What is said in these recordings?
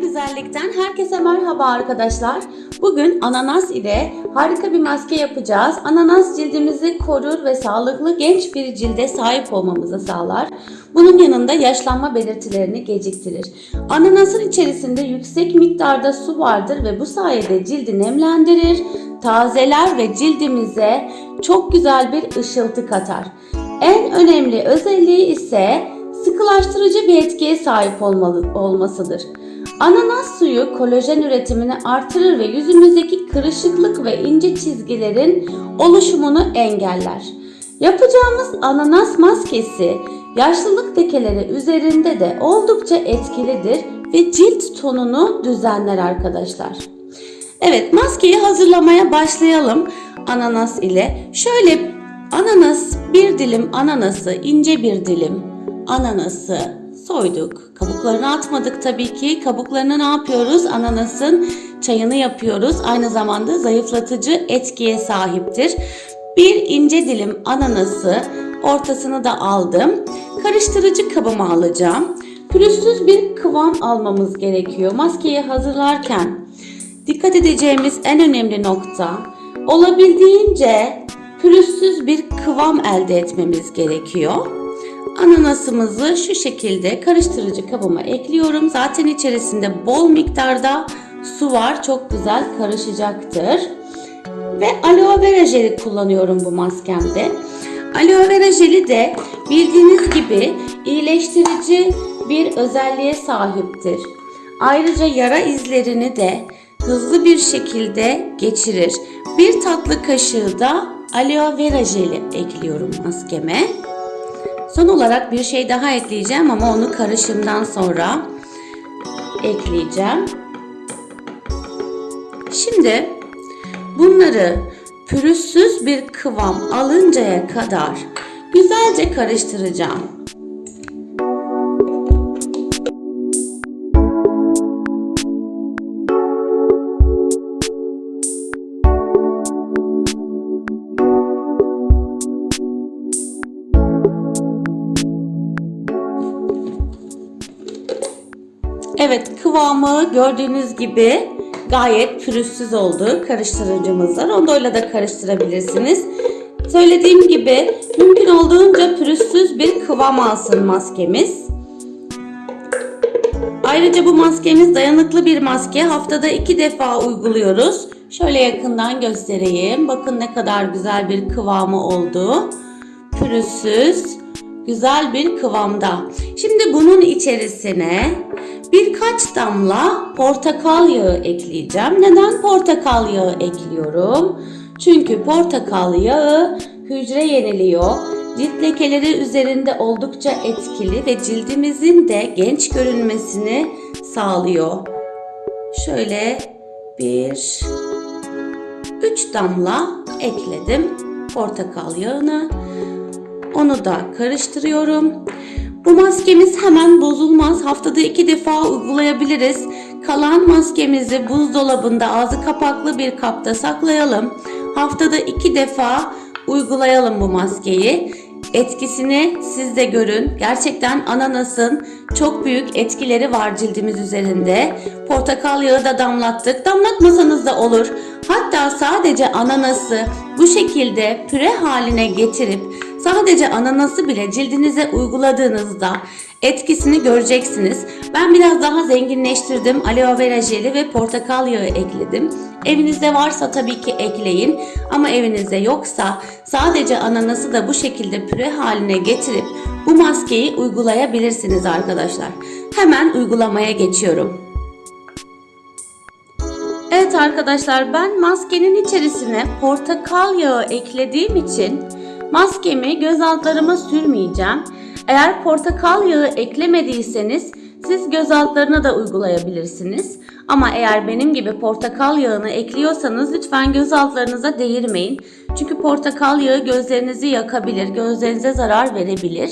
Güzellikten herkese merhaba arkadaşlar. Bugün ananas ile harika bir maske yapacağız. Ananas cildimizi korur ve sağlıklı genç bir cilde sahip olmamızı sağlar. Bunun yanında yaşlanma belirtilerini geciktirir. Ananasın içerisinde yüksek miktarda su vardır ve bu sayede cildi nemlendirir, tazeler ve cildimize çok güzel bir ışıltı katar. En önemli özelliği ise sıkılaştırıcı bir etkiye sahip olmalı, olmasıdır. Ananas suyu kolajen üretimini artırır ve yüzümüzdeki kırışıklık ve ince çizgilerin oluşumunu engeller. Yapacağımız ananas maskesi yaşlılık lekeleri üzerinde de oldukça etkilidir ve cilt tonunu düzenler arkadaşlar. Evet maskeyi hazırlamaya başlayalım ananas ile. Şöyle ananas bir dilim ananası ince bir dilim ananası soyduk. Kabuklarını atmadık tabii ki. Kabuklarını ne yapıyoruz? Ananasın çayını yapıyoruz. Aynı zamanda zayıflatıcı etkiye sahiptir. Bir ince dilim ananası ortasını da aldım. Karıştırıcı kabıma alacağım. Pürüzsüz bir kıvam almamız gerekiyor. Maskeyi hazırlarken dikkat edeceğimiz en önemli nokta olabildiğince pürüzsüz bir kıvam elde etmemiz gerekiyor. Ananasımızı şu şekilde karıştırıcı kabıma ekliyorum. Zaten içerisinde bol miktarda su var. Çok güzel karışacaktır. Ve aloe vera jeli kullanıyorum bu maskemde. Aloe vera jeli de bildiğiniz gibi iyileştirici bir özelliğe sahiptir. Ayrıca yara izlerini de hızlı bir şekilde geçirir. Bir tatlı kaşığı da aloe vera jeli ekliyorum maskeme. Son olarak bir şey daha ekleyeceğim ama onu karışımdan sonra ekleyeceğim. Şimdi bunları pürüzsüz bir kıvam alıncaya kadar güzelce karıştıracağım. Evet kıvamı gördüğünüz gibi gayet pürüzsüz oldu karıştırıcımızla. Rondoyla da karıştırabilirsiniz. Söylediğim gibi mümkün olduğunca pürüzsüz bir kıvam alsın maskemiz. Ayrıca bu maskemiz dayanıklı bir maske. Haftada iki defa uyguluyoruz. Şöyle yakından göstereyim. Bakın ne kadar güzel bir kıvamı oldu. Pürüzsüz, güzel bir kıvamda. Şimdi bunun içerisine birkaç damla portakal yağı ekleyeceğim. Neden portakal yağı ekliyorum? Çünkü portakal yağı hücre yeniliyor. Cilt lekeleri üzerinde oldukça etkili ve cildimizin de genç görünmesini sağlıyor. Şöyle bir üç damla ekledim portakal yağını. Onu da karıştırıyorum. Bu maskemiz hemen bozulmaz. Haftada iki defa uygulayabiliriz. Kalan maskemizi buzdolabında ağzı kapaklı bir kapta saklayalım. Haftada iki defa uygulayalım bu maskeyi. Etkisini siz de görün. Gerçekten ananasın çok büyük etkileri var cildimiz üzerinde. Portakal yağı da damlattık. Damlatmasanız da olur. Hatta sadece ananası bu şekilde püre haline getirip sadece ananası bile cildinize uyguladığınızda etkisini göreceksiniz. Ben biraz daha zenginleştirdim. Aloe vera jeli ve portakal yağı ekledim. Evinizde varsa tabii ki ekleyin ama evinizde yoksa sadece ananası da bu şekilde püre haline getirip bu maskeyi uygulayabilirsiniz arkadaşlar. Hemen uygulamaya geçiyorum. Evet arkadaşlar ben maskenin içerisine portakal yağı eklediğim için maskemi göz altlarıma sürmeyeceğim. Eğer portakal yağı eklemediyseniz siz göz altlarına da uygulayabilirsiniz. Ama eğer benim gibi portakal yağını ekliyorsanız lütfen göz altlarınıza değirmeyin. Çünkü portakal yağı gözlerinizi yakabilir, gözlerinize zarar verebilir.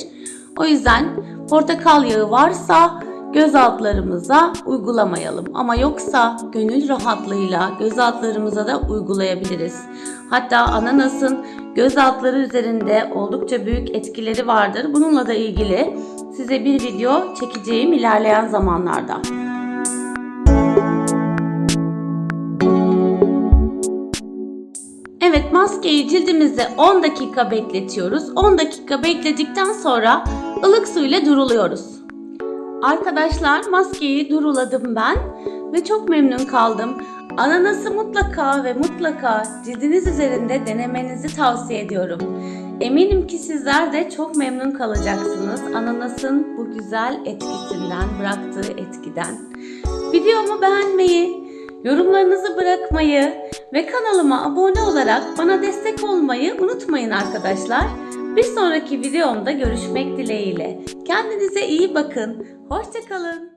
O yüzden portakal yağı varsa gözaltlarımıza uygulamayalım. Ama yoksa gönül rahatlığıyla gözaltlarımıza da uygulayabiliriz. Hatta ananasın gözaltları üzerinde oldukça büyük etkileri vardır. Bununla da ilgili size bir video çekeceğim ilerleyen zamanlarda. Evet maskeyi cildimizde 10 dakika bekletiyoruz. 10 dakika bekledikten sonra ılık su ile duruluyoruz. Arkadaşlar maskeyi duruladım ben ve çok memnun kaldım. Ananası mutlaka ve mutlaka cildiniz üzerinde denemenizi tavsiye ediyorum. Eminim ki sizler de çok memnun kalacaksınız ananasın bu güzel etkisinden, bıraktığı etkiden. Videomu beğenmeyi, yorumlarınızı bırakmayı ve kanalıma abone olarak bana destek olmayı unutmayın arkadaşlar. Bir sonraki videomda görüşmek dileğiyle. Kendinize iyi bakın. Hoşçakalın.